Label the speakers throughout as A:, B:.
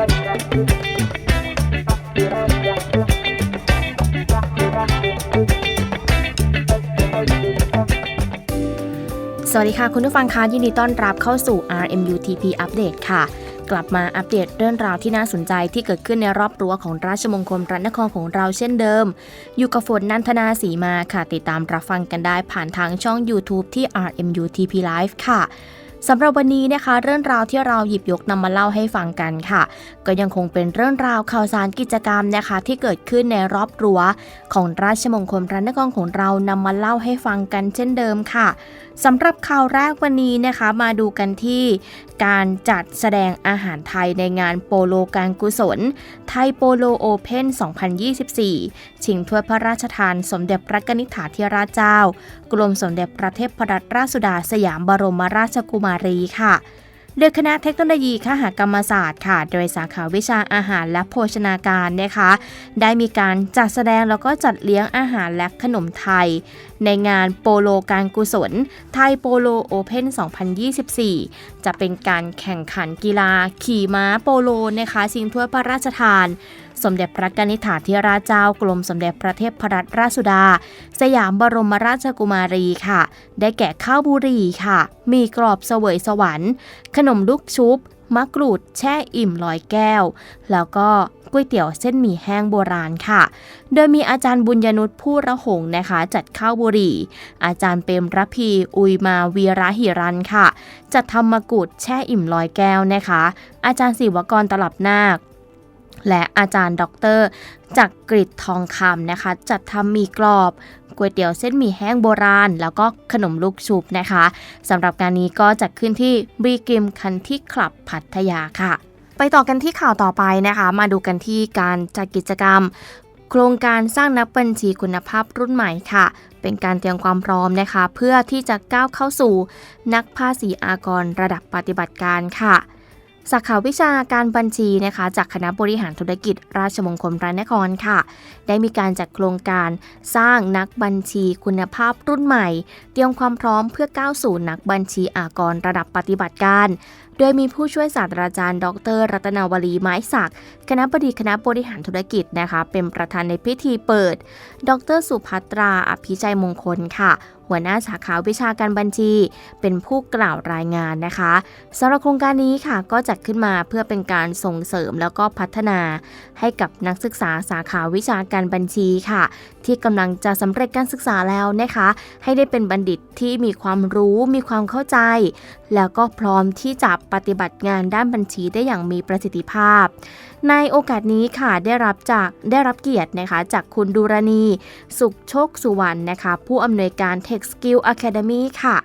A: สวัสดีค่ะ คุณผู้ฟังคะยินดีต้อนรับเข้าสู่ RMUTP Update ค่ะ กลับมาอัปเดตเรื่องราวที่น่าสนใจที่เกิดขึ้นในรอบรั้วของราชมงคลพระนครของเราเช่นเดิม อยู่กับฝนนันทนาสีมาค่ะ ติดตามรับฟังกันได้ผ่านทางช่อง YouTube ที่ RMUTP Live ค่ะ สำหรับวันนี้นะคะ เรื่องราวที่เราหยิบยกนำมาเล่าให้ฟังกันค่ะ ก็ยังคงเป็นเรื่องราวข่าวสารกิจกรรมนะคะ ที่เกิดขึ้นในรอบรั้วของราชมงคลพระนครของเรานำมาเล่าให้ฟังกันเช่นเดิมค่ะ สำหรับข่าวแรกวันนี้นะคะมาดูกันที่การจัดแสดงอาหารไทยในงานโปโลการกุศล ไทยโปโลโอเพน2024 ชิงถ้วยพระราชทานสมเด็จพระกนิษฐาธิราชเจ้า กรมสมเด็จพระเทพรัตนราชสุดาสยามบรมราชกุมารีค่ะ โดยคณะเทคโนโลยีคหกรรมศาสตร์ค่ะ โดยสาขาวิชาอาหารและโภชนาการนะคะ ได้มีการจัดแสดงแล้วก็จัดเลี้ยงอาหารและขนมไทย ในงานโปโลการกุศล ไทยโปโลโอเพน2024 จะเป็นการแข่งขันกีฬาขี่ม้าโปโลนะคะชิงถ้วยพระราชทาน สมเด็จพระกนิษฐาธิราชเจ้ากรมสมเด็จพระเทพรัตนราชสุดา สยามบรมราชกุมารีค่ะ ได้แก่ข้าวบุรีค่ะ มีกรอบเสวยสวรรค์ ขนมลูกชุบมะกรูดแช่อิ่มลอยแก้ว แล้วก็ก๋วยเตี๋ยวเส้นหมี่แห้งโบราณค่ะ โดยมีอาจารย์บุญยนุษผู้ระหงนะคะ จัดข้าวบุรี อาจารย์เปรมระพี อุยมาวีระหิรันค่ะ จัดทำมะกรูดแช่อิ่มลอยแก้วนะคะ อาจารย์ศิวกรตลับนาค และอาจารย์ด็อกเตอร์จักกริดทองคำนะคะ จัดทำมีกรอบก๋วยเตี๋ยวเส้นหมี่แห้งโบราณ แล้วก็ขนมลูกชุบนะคะสำหรับการนี้ก็จัดขึ้นที่บีกิมคันที่คลับพัทยาค่ะ ไปต่อกันที่ข่าวต่อไปนะคะ มาดูกันที่การจัดกิจกรรม โครงการสร้างนักบัญชีคุณภาพรุ่นใหม่ค่ะเป็นการเตรียมความพร้อมนะคะ เพื่อที่จะก้าวเข้าสู่นักภาษีอากรระดับปฏิบัติการค่ะ สาขาวิชาการบัญชีนะคะจากคณะบริหารธุรกิจราชมงคลพระนครค่ะ ได้มีการจัดโครงการสร้างนักบัญชีคุณภาพรุ่นใหม่ เตรียมความพร้อมเพื่อก้าวสู่นักบัญชีอากรระดับปฏิบัติการ โดยมีผู้ช่วยศาสตราจารย์ ดร รัตนาวลีไม้ศักดิ์คณะบดีคณะบริหารธุรกิจนะคะ เป็นประธานในพิธีเปิด ดร สุภัตรา อภิชัยมงคลค่ะ หัวหน้าสาขาวิชาการบัญชี เป็นผู้กล่าวรายงานนะคะสำหรับโครงการนี้ค่ะก็จัดขึ้นมาเพื่อเป็นการส่งเสริมแล้วก็พัฒนา ให้กับนักศึกษาสาขาวิชาการบัญชีค่ะ ที่กำลังจะสำเร็จการศึกษาแล้วนะคะ ให้ได้เป็นบัณฑิตที่มีความรู้มีความเข้าใจ แล้วก็พร้อมที่จะปฏิบัติงานด้านบัญชีได้อย่างมีประสิทธิภาพ ในโอกาสนี้ค่ะได้รับจากได้รับเกียรตินะคะจากคุณดูรณี สุขโชคสุวรรณนะคะ ผู้อำนวยการ Tech Skill Academy ค่ะ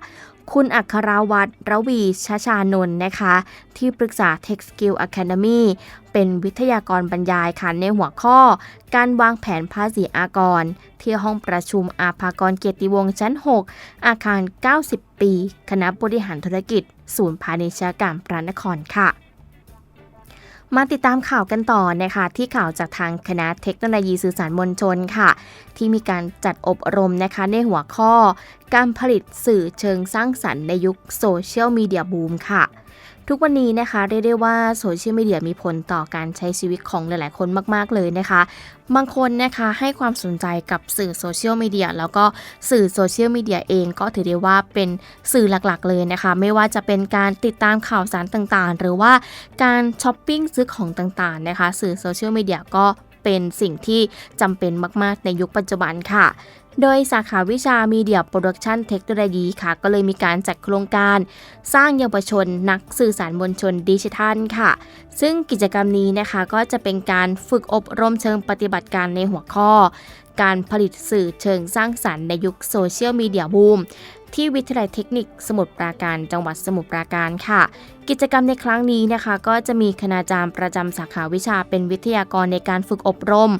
A: คุณอัคราวัตรระวีชชานนท์นะคะ ที่ปรึกษา Tech Skill Academy เป็นวิทยากรบรรยายค่ะในหัวข้อ การวางแผนภาษีอากร ที่ห้องประชุมอาภากรเกียรติวงศ์ชั้น 6 อาคาร 90 ปี คณะบริหารธุรกิจ ศูนย์พาณิชยกรรมพระนครค่ะ มาติดตามข่าวกันต่อนะคะที่ข่าวจากทางคณะเทคโนโลยีสื่อสารมวลชนค่ะ ที่มีการจัดอบรมนะคะในหัวข้อ การผลิตสื่อเชิงสร้างสรรค์ในยุคโซเชียลมีเดียบูมค่ะ ทุกวันนี้นะคะเรียกได้ว่าโซเชียลมีเดียมีผลต่อการใช้ชีวิตของหลาย ๆ คนมาก ๆ เลยนะคะ บางคนนะคะให้ความสนใจกับสื่อโซเชียลมีเดียแล้วก็สื่อโซเชียลมีเดียเองก็ถือได้ว่าเป็นสื่อหลัก ๆ เลยนะคะ ไม่ว่าจะเป็นการติดตามข่าวสารต่าง ๆ หรือว่าการช้อปปิ้งซื้อของต่าง ๆ นะคะ สื่อโซเชียลมีเดียก็เป็นสิ่งที่จำเป็นมาก ๆ ในยุคปัจจุบันค่ะ โดยสาขาวิชา Media Production เทคโนโลยีค่ะ ก็เลยมีการจัดโครงการ สร้างเยาวชนนักสื่อสารมวลชนดิจิทัลค่ะ ซึ่งกิจกรรมนี้นะคะก็จะเป็นการฝึกอบรมเชิงปฏิบัติการในหัวข้อ การผลิตสื่อเชิงสร้างสรรค์ในยุคโซเชียลมีเดียบูมที่วิทยาลัยเทคนิคสมุทรปราการจังหวัดสมุทรปราการค่ะ กิจกรรมในครั้งนี้นะคะ ก็จะมีคณาจารย์ประจำสาขาวิชาเป็นวิทยากรในการฝึกอบรม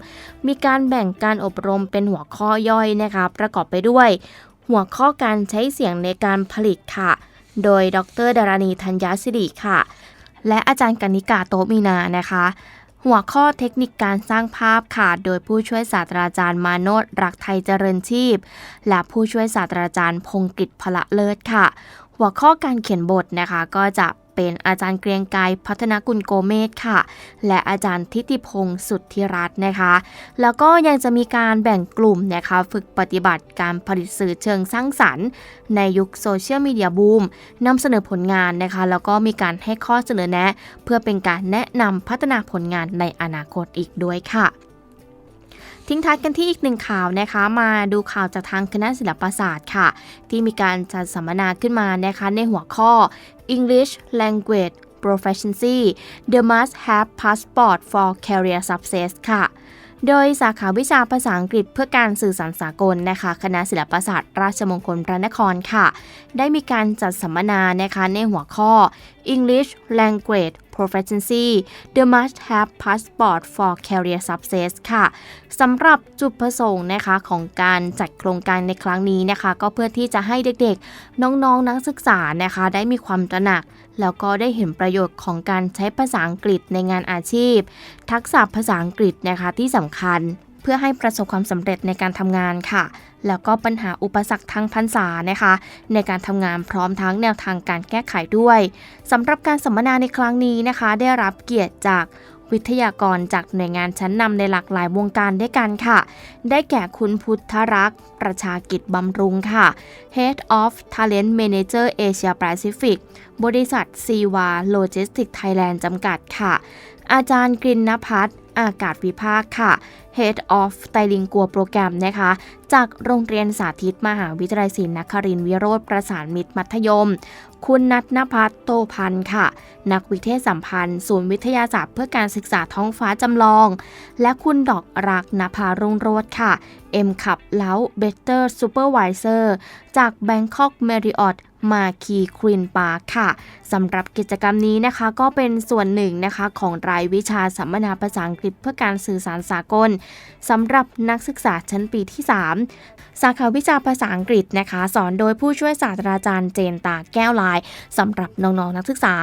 A: มีการแบ่งการอบรมเป็นหัวข้อย่อยนะคะ ประกอบไปด้วย หัวข้อการใช้เสียงในการผลิตค่ะ โดยดรดารณีธัญญาสิริค่ะ และอาจารย์กนิกาโตมีนานะคะ หัวข้อเทคนิคการสร้างภาพค่ะ โดยผู้ช่วยศาสตราจารย์มาโนดรักไทยเจริญชีพ และผู้ช่วยศาสตราจารย์พงกิตพละเลิศค่ะ หัวข้อการเขียนบทนะคะก็จะ เป็นอาจารย์เกรียงไกรพัฒนกุลโกเมศค่ะ และอาจารย์ทิติพงศ์สุทธิรัตน์นะคะ แล้วก็ยังจะมีการแบ่งกลุ่มนะคะฝึกปฏิบัติการผลิตสื่อเชิงสร้างสรรค์ ในยุคโซเชียลมีเดียบูมนำเสนอผลงานนะคะ แล้วก็มีการให้ข้อเสนอแนะ เพื่อเป็นการแนะนำพัฒนาผลงานในอนาคตอีกด้วยค่ะ ทิ้งท้ายกันที่อีกหนึ่งข่าวนะคะ มาดูข่าวจากทางคณะศิลปศาสตร์ค่ะ ที่มีการจัดสัมมนาขึ้นมานะคะในหัวข้อ English Language Proficiency The Must Have Passport for Career Success ค่ะโดยสาขาวิชาภาษาอังกฤษเพื่อการสื่อสารสากลนะคะ คณะศิลปศาสตร์ราชมงคลพระนครค่ะ ได้มีการจัดสัมมนานะคะในหัวข้อ English Language Proficiency The Must Have Passport for Career Success ค่ะสำหรับจุดประสงค์นะคะของการจัดโครงการในครั้งนี้นะคะ ก็เพื่อที่จะให้เด็กๆ น้องๆนักศึกษานะคะ ได้มีความตระหนัก แล้วก็ได้เห็นประโยชน์ของการใช้ภาษาอังกฤษในงานอาชีพ ทักษะภาษาอังกฤษนะคะที่สำคัญ พื่อให้ประสบความสำเร็จในการทำงานค่ะ แล้วก็ปัญหาอุปสรรคทางภาษานะคะ ในการทำงานพร้อมทั้งแนวทางการแก้ไขด้วยสำหรับการสัมมนาในครั้งนี้นะคะ ได้รับเกียรติจากวิทยากรจากหน่วยงานชั้นนำในหลากหลายวงการด้วยกันค่ะ ได้แก่คุณพุทธรักษ์ ประชากิจบำรุงค่ะ Head of Talent Manager Asia Pacific บริษัทซีวาโลจิสติกไทยแลนด์จำกัดค่ะ อาจารย์กรินนพัฒน์ อากาศวิภาคค่ะ Head of ไตลิงกัวโปรแกรมนะคะ จากโรงเรียนสาธิตมหาวิทยาลัยศิลปนครินทร์วิโรธประสานมิตรมัธยม คุณนัทนภัทรโตพันธ์ค่ะ นักวิเทศสัมพันธ์ ศูนย์วิทยาศาสตร์เพื่อการศึกษาท้องฟ้าจำลอง และคุณดอกรักนภารุ่งโรธค่ะ M ขับเล้า Better Supervisor จาก Bangkok Marriott มาคีควินปาร์คค่ะสำหรับกิจกรรมนี้นะคะ ก็เป็นส่วนหนึ่งนะคะ ของรายวิชาสัมมนาภาษาอังกฤษเพื่อการสื่อสารสากลสำหรับนักศึกษาชั้นปีที่ 3 สาขาวิชาภาษาอังกฤษนะคะ สอนโดยผู้ช่วยศาสตราจารย์เจนตาแก้วลายสำหรับน้องๆนักศึกษา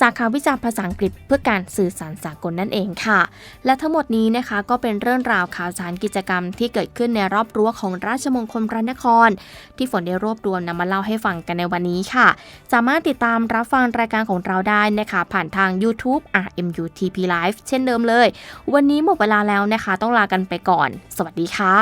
A: สาขาวิชาภาษาอังกฤษเพื่อการสื่อสารสากลนั่นเองค่ะ และทั้งหมดนี้นะคะก็เป็นเรื่องราวข่าวสารกิจกรรมที่เกิดขึ้นในรอบรั้วของราชมงคลพระนคร ที่ฝนได้รวบรวมนำมาเล่าให้ฟังกันในวันนี้ค่ะ สามารถติดตามรับฟังรายการของเราได้นะคะ ผ่านทาง YouTube RMUTP Live เช่นเดิมเลย วันนี้หมดเวลาแล้วนะคะ ต้องลากันไปก่อน สวัสดีค่ะ